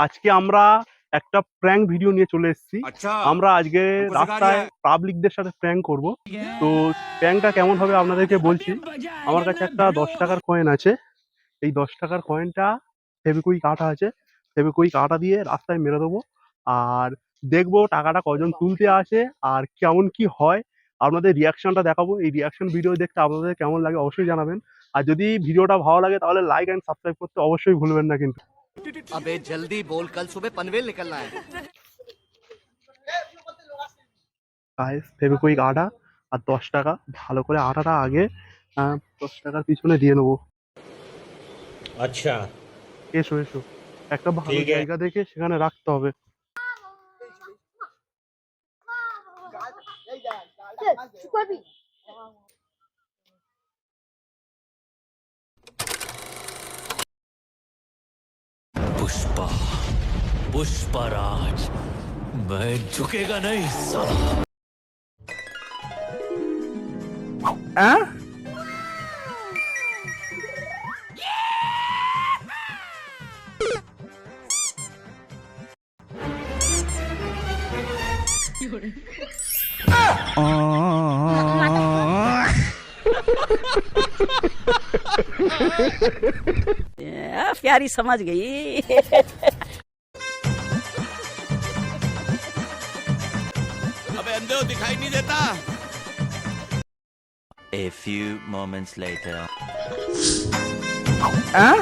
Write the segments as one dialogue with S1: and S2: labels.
S1: আজকে আমরা একটা প্র্যাঙ্ক ভিডিও নিয়ে চলে এসেছি।
S2: আচ্ছা।
S1: আমরা আজকে রাস্তায়
S2: ইয়ে?
S1: পাবলিকদের সাথে প্র্যাঙ্ক করব। তো প্র্যাঙ্কটা কেমন হবে আপনাদেরকে বলছি। আমার কাছে একটা দশ টাকার কয়েন আছে। এই দশ টাকার কয়েনটা ফেবিকুই কাটা আছে। ফেবিকুই কাটা দিয়ে রাস্তায় মেরে দেবো। আর দেখব টাকাটা কজন তুলতে আসে আর কেমন কি হয়। আপনাদের রিয়াকশনটা দেখাবো। এই রিয়াকশন ভিডিও দেখতে আপনাদের কেমন লাগে অবশ্যই জানাবেন। আর যদি ভিডিওটা ভালো লাগে তাহলে লাইক অ্যান্ড সাবস্ক্রাইব করতে অবশ্যই ভুলবেন না কিন্তু।
S3: अबे जल्दी बोल कल सुबह पनवेल निकलना है
S1: গাইস ফেবিকুইক আটা আর দশ টাকা ভালো করে আটাটা আগে আহ, দশ টাকার পিছনে দিয়ে নেবো
S4: अच्छा
S1: এসো এসো একটা ভালো
S4: ঠিক আছে।
S1: জায়গা দেখে সেখানে রাখতে হবে
S5: पुष्पा पुष्पराज मैं झुकेगा नहीं साला।
S6: आ, प्यारी समझ गई।
S2: अबे अंधे हो दिखाई नहीं देता।
S5: A few moments later.
S1: হ্যাঁ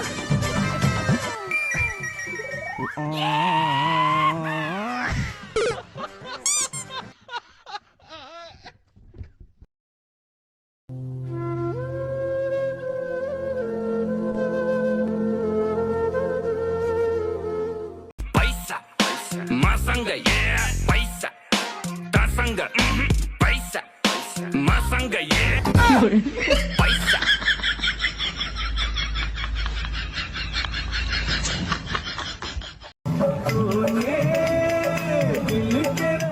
S2: 马上个耶！白傻。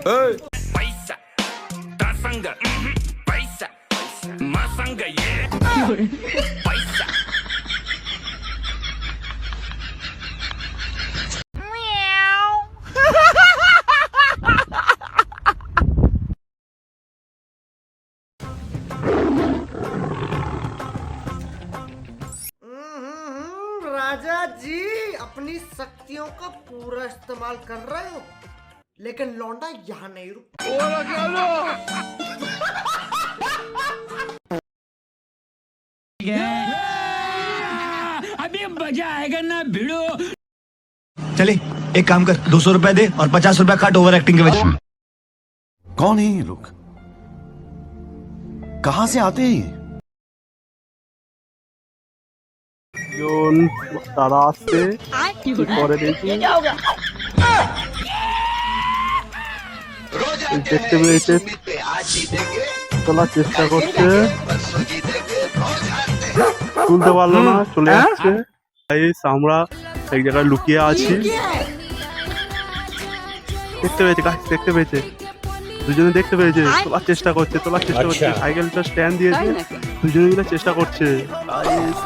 S2: 哎，白傻，打上个，白傻，马
S3: 上个耶！राजा जी अपनी शक्तियों का पूरा इस्तेमाल कर रहे हो। लेकिन लौंडा यहाँ नहीं रुक
S4: अभी मज़ा आएगा ना भिड़ो।
S7: चले एक काम कर दो सौ रुपए दे और पचास रुपए काट ओवर एक्टिंग के वजह
S8: कौन है ये लोग? कहाँ से आते हैं ये
S1: জন তারা আসছে। কি করে দেখি? দেখতে পেয়েছে। তোলার চেষ্টা করছে। তুলতে পারল না চলে যাচ্ছে আমরা এক জায়গায় লুকিয়ে আছি। দেখতে পেয়েছে গাছ দেখতে পেয়েছে। দুজনে দেখতে পেয়েছে। তোলার চেষ্টা করছে তোলার চেষ্টা করছে।
S4: আচ্ছা।
S1: সাইকেলটা স্ট্যান্ড দিয়েছে। দুজনে চেষ্টা করছে।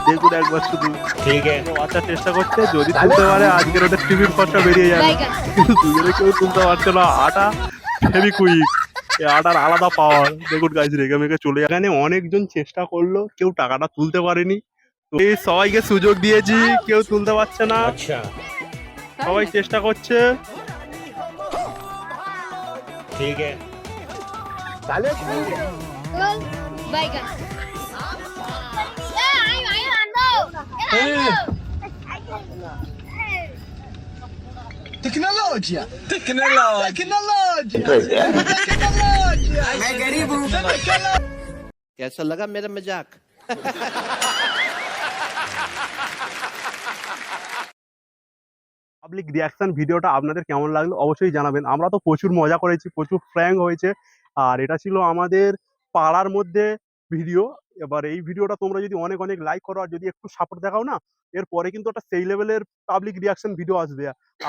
S1: দেখুন একবার শুধু।
S4: ঠিক আছে।
S1: বাঁচার চেষ্টা করছে যদি তুলতে পারে আজকের ওদের টিভির খরচা বেরিয়ে যাবে। কিন্তু দুজনে কেউ তুলতে পারছে না। আটা হেভি কুইক আটার আলাদা পাওয়ার দেখুন গাছ রেগে মেগে চলে এখানে অনেকজন চেষ্টা করল কেউ টাকাটা তুলতে পারেনি। এই সবাইকে সুযোগ দিয়েছি কেউ তুলতে পারছে না।
S4: আচ্ছা।
S1: সবাই চেষ্টা করছে।
S4: ঠিক আছে।
S9: Bacon. Yeah, I, I, I know.
S7: टेक्नोलॉजिया technology technology मैं गरीब हूँ
S3: कैसा लगा मेरा मजाक
S1: পাবলিক রিয়াকশন ভিডিওটা আপনাদের কেমন লাগলো অবশ্যই জানাবেন আমরা তো প্রচুর মজা করেছি প্রচুর প্র্যাঙ্ক হয়েছে আর এটা ছিল আমাদের পাড়ার মধ্যে ভিডিও এবার এই ভিডিওটা তোমরা যদি অনেক অনেক লাইক করো আর যদি একটু সাপোর্ট দেখাও না, এরপরে কিন্তু একটা সেই লেভেলের পাবলিক রিয়াকশন ভিডিও আসবে।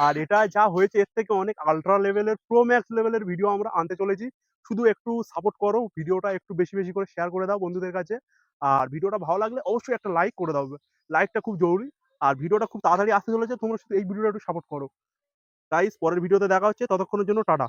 S1: আর এটা যা হয়েছে, এর থেকে অনেক আলট্রা লেভেলের প্রো ম্যাক্স লেভেলের ভিডিও আমরা আনতে চলেছি। শুধু একটু সাপোর্ট করো ভিডিওটা একটু বেশি বেশি করে শেয়ার করে দাও বন্ধুদের কাছে। আর ভিডিওটা ভালো লাগলে অবশ্যই একটা লাইক করে দাও। লাইকটা খুব জরুরি। আর ভিডিওটা খুব তাড়াতাড়ি আসতে চলেছে, তোমরা শুধু এই ভিডিওটা একটু সাপোর্ট করো। তাই পরের ভিডিওতে দেখা হচ্ছে, ততক্ষণের জন্য টাটা।